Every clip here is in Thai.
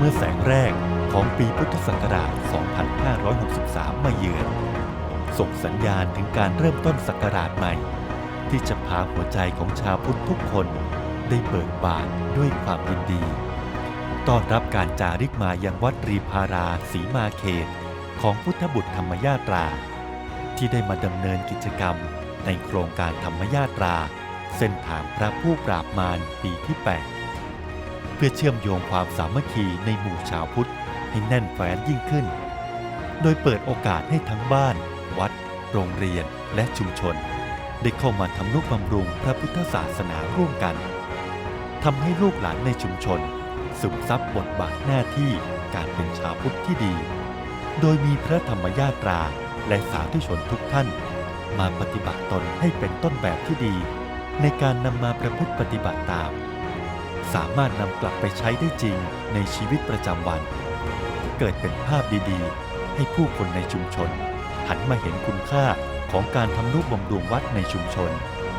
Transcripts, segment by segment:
มื่อแสงแรกของปีพุทธศักราช 2563 มาเยือน ส่งสัญญาณถึงการเริ่มต้นศักราชใหม่ ที่จะพาหัวใจของชาวพุทธทุกคนได้เบิกบานด้วยความยินดี ต้อนรับการจาริกมายังวัดรีพาราสีมาเขต ของพุทธบุตรธรรมยาตรา ที่ได้มาดำเนินกิจกรรมในโครงการธรรมยาตรา เส้นทางพระผู้ปราบมารปีที่ 8 เพื่อเชื่อมโยงความสามัคคีในหมู่ชาวพุทธให้แน่นแฟ้นยิ่งขึ้น โดยเปิดโอกาสให้ทั้งบ้าน วัด โรงเรียนและชุมชน ได้เข้ามาทำนุบำรุงพระพุทธศาสนาร่วมกันทำให้ลูกหลานในชุมชนซึมซับบทบาทหน้าที่การเป็นชาวพุทธที่ดี โดยมีพระธรรมญาตราและสาธุชนทุกท่าน มาปฏิบัติตนให้เป็นต้นแบบที่ดี ในการนำมาประพฤติปฏิบัติตาม สามารถนำกลับไปใช้ได้จริงในชีวิตประจำวัน เกิดเป็นภาพดีๆ ให้ผู้คนในชุมชน หันมาเห็นคุณค่าของการทำนุบำรุงวัดในชุมชน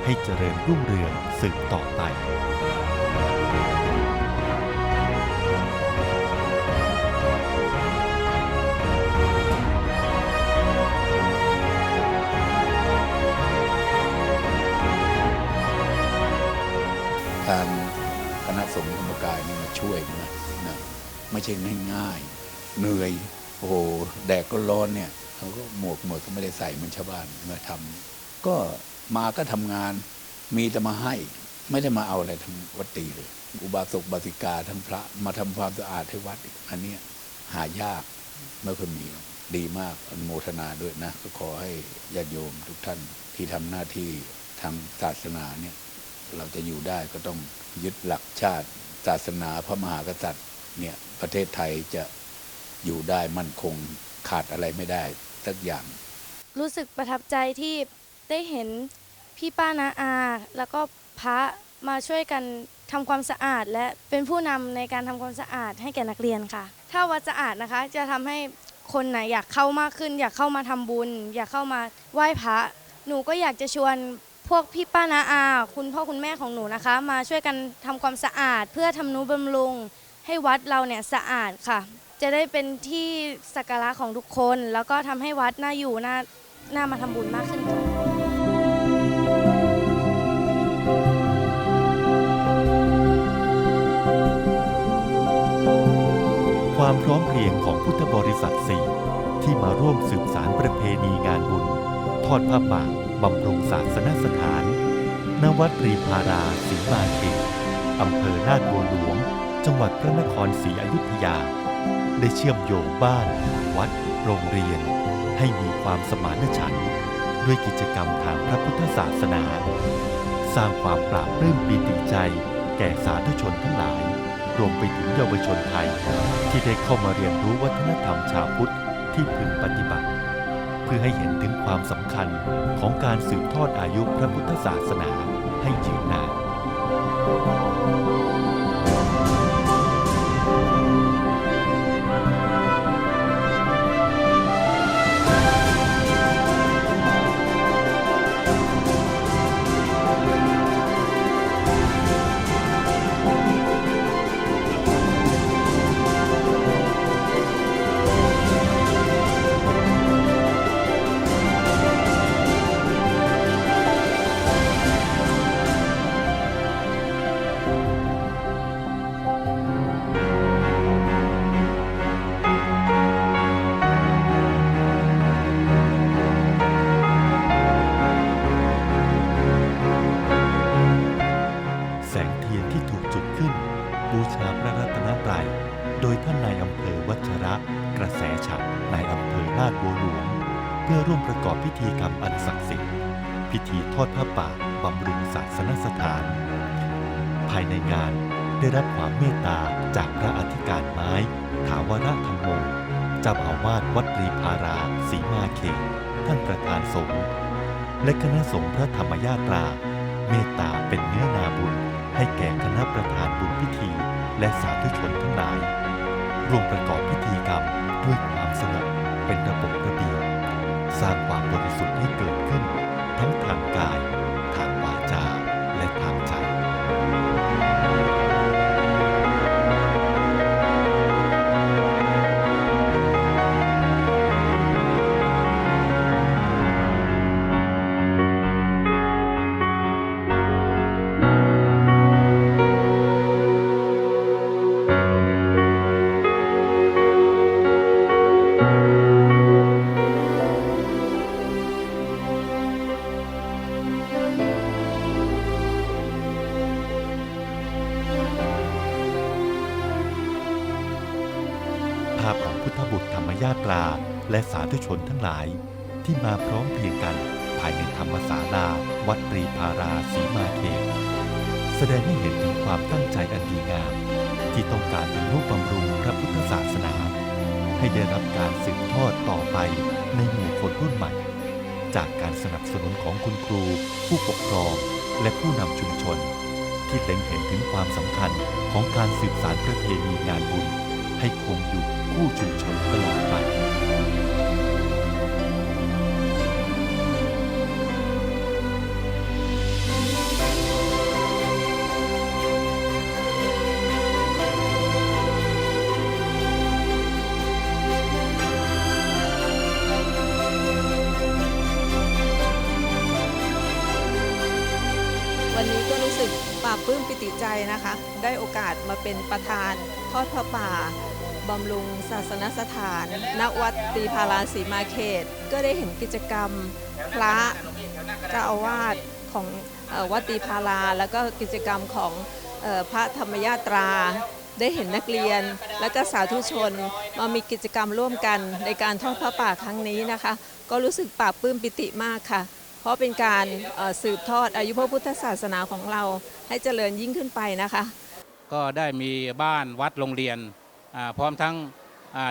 ให้เจริญรุ่งเรืองสืบต่อไป ใช่ง่ายๆเหนื่อยโอ้โหแดดก็ร้อนเนี่ยเขาก็หมวกหมวกก็ไม่ได้ใส่เหมือนชาวบ้านมาทำก็มาก็ทำงานมีแต่มาให้ ไม่ได้มาเอาอะไรทางวัดตีเลย อุบาสกบาสิกาทั้งพระมาทำความสะอาดให้วัดอันเนี้ยหายากไม่เคยมีดีมากอนุโมทนาด้วยนะ ก็ขอให้ญาติโยมทุกท่านที่ทำหน้าที่ทางศาสนาเนี่ยเราจะอยู่ได้ก็ต้องยึดหลักชาติ ศาสนาพระมหากษัตริย์ เนี่ยประเทศไทยจะอยู่ได้มั่นคงขาดอะไรไม่ได้สักอย่าง รู้สึกประทับใจที่ได้เห็นพี่ป้านาอา แล้วก็พระมาช่วยกันทำความสะอาด และเป็นผู้นำในการทำความสะอาดให้แก่นักเรียนค่ะ ถ้าวัดสะอาดนะคะ จะทำให้คนไหนะอยากเข้ามากขึ้น อยากเข้ามาทำบุญ อยากเข้ามาไหว้พระหนูก็อยากจะชวนพวกพี่ป้านาอา คุณพ่อคุณแม่ของหนูนะคะ มาช่วยกันทำความสะอาด เพื่อทำนุบำรุง ให้วัดเราเนี่ยสะอาดค่ะ จะได้เป็นที่สักการะของทุกคน แล้วก็ทำให้วัดน่าอยู่น่าน่ามาทำบุญมากขึ้นค่ะความพร้อมเพรียงของพุทธบริษัทสี่ที่มาร่วมสืบสารประเพณีงานบุญ ทอดผ้าป่าบำรุงศาสนสถาน ณ วัดรีพาราศรีมาเขตอำเภอนาดบัวหลวง จังหวัดพระนครศรีอยุธยา ได้เชื่อมโยงบ้าน วัด โรงเรียน ให้มีความสมานฉันท์ด้วยกิจกรรมทางพระพุทธศาสนา สร้างความปราบปลื้มปีติใจ แก่สาธุชนทั้งหลาย รวมไปถึงเยาวชนไทย ที่ได้เข้ามาเรียนรู้วัฒนธรรมชาวพุทธที่พึงปฏิบัติ เพื่อให้เห็นถึงความสำคัญของการสืบทอดอายุพระพุทธศาสนาให้ยืนนาน ลาดบัวหลวง เพื่อร่วมประกอบพิธีกรรมอันศักดิ์สิทธิ์ พิธีทอดผ้าป่าบำรุงศาสนสถาน ภายในงานได้รับความเมตตาจากพระอธิการไม้ ถาวรธรรมโมเจ้าอาวาสวัดรีพาราสีมาเขตท่านประธานสงฆ์และคณะสงฆ์พระธรรมญาตรา เมตตาเป็นเนื้อนาบุญ ให้แก่คณะประธานบุญพิธี และสาธุชนทั้งหลายร่วมประกอบพิธีกรรมด้วยความสงบ เป็นระบบระเบียบสร้างความบริสุทธิ์ให้เกิดขึ้น ทั้งทางกาย ตราและสาธุชนทั้งหลายที่มาพร้อมเพรียงกันภายในธรรมศาลาวัดตรีพาราสีมาเขตแสดงให้เห็นถึงความตั้งใจอันดีงาม ที่ต้องการเป็นรูปบำรุงพระพุทธศาสนา ให้ได้รับการสืบทอดต่อไปในหมู่คนรุ่นใหม่ จากการสนับสนุนของคุณครู ผู้ปกครอง และผู้นำชุมชน ที่เล็งเห็นถึงความสำคัญของการสืบสานประเพณีงานบุญให้คงอยู่ คู่ชุมชนตลอดไปวันนี้ก็รู้สึกปลาบปลื้มปิติใจนะคะ ได้โอกาสมาเป็นประธานทอดพระป่า บำรุงศาสนสถาน ณ วัดตีพาราสีมาเขต ก็ได้เห็นกิจกรรมพระเจ้าอาวาสของวัดตีพารา แล้วก็กิจกรรมของออพระธรรมยาตรา ได้เห็นนักเรียน และก็สาธุชนมามีกิจกรรมร่วมกันในการทอดพระป่าครั้งนี้นะคะ ก็รู้สึกปลาบปลื้มปิติมากค่ะ เพราะเป็นการสืบทอดอายุพระพุทธศาสนาของเราให้เจริญยิ่งขึ้นไปนะคะ ก็ได้มีบ้านวัดโรงเรียน พร้อมทั้ง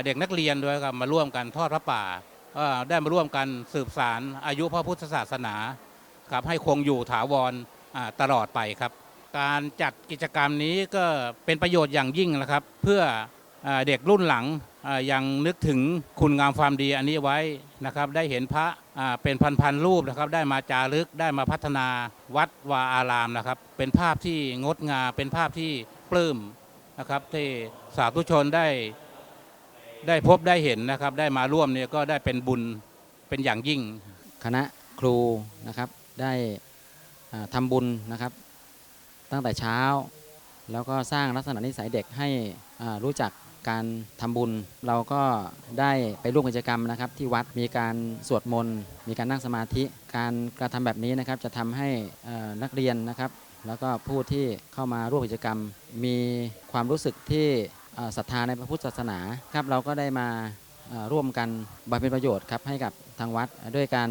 เด็กนักเรียนด้วยครับมาร่วมกันทอดพระป่าได้มาร่วมกันสืบสารอายุพระพุทธศาสนาครับให้คงอยู่ถาวรตลอดไปครับ การจัดกิจกรรมนี้ก็เป็นประโยชน์อย่างยิ่งนะครับ เพื่ออเด็กรุ่นหลังยังนึกถึงคุณงามความดีอันนี้ไว้นะครับ ได้เห็นพระเป็นพันๆรูปนะครับ ได้มาจารึกได้มาพัฒนาวัดวาอารามนะครับ เป็นภาพที่งดงามเป็นภาพที่ปลื้ม นะครับที่สาธุชนได้ได้พบได้เห็นนะครับ ได้มาร่วมเนี่ยก็ได้เป็นบุญเป็นอย่างยิ่ง คณะครูนะครับได้อ่าทำบุญนะครับ ตั้งแต่เช้า แล้วก็สร้างลักษณะนิสัยเด็กให้รู้จักการทำบุญเราก็ได้ไปร่วมกิจกรรมนะครับ ที่วัดมีการสวดมนต์มีการนั่งสมาธิ การกระทำแบบนี้นะครับ จะทำให้นักเรียนนะครับ แล้วก็ผู้ที่เข้ามาร่วมกิจกรรม มีความรู้สึกที่ศรัทธาในพระพุทธศาสนาครับเราก็ได้มาร่วมกันบำเพ็ญประโยชน์ครับให้กับทางวัดด้วยการ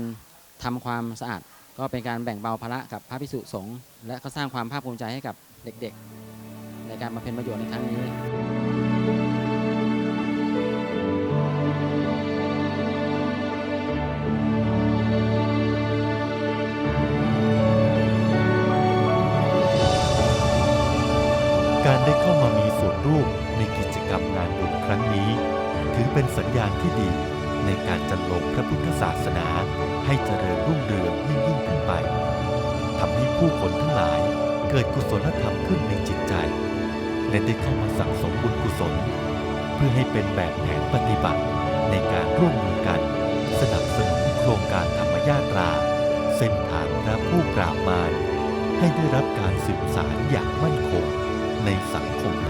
ทำความสะอาด ก็เป็นการแบ่งเบาภาระกับพระภิกษุสงฆ์และก็สร้างความภาคภูมิใจให้กับเด็กๆ ในการบาเพ็ญประโยชน์ในครั้งนี้ กรรมงานบุญครั้งนี้ ถือเป็นสัญญาณที่ดีในการจันลงพระพุทธศาสนาให้เจริญรุ่งเรืองยิ่งยิ่งขึ้นไปทำให้ผู้คนทั้งหลายเกิดกุศลธรรมขึ้นในจิตใจ และได้เข้ามาสั่งสมบุญกุศล เพื่อให้เป็นแบบแผนปฏิบัติในการร่วมมือกัน สนับสนุนโครงการธรรมยาตรา เส้นทางพระผู้ปราบมารให้ได้รับการสืบสารอย่างมั่นคงในสังคม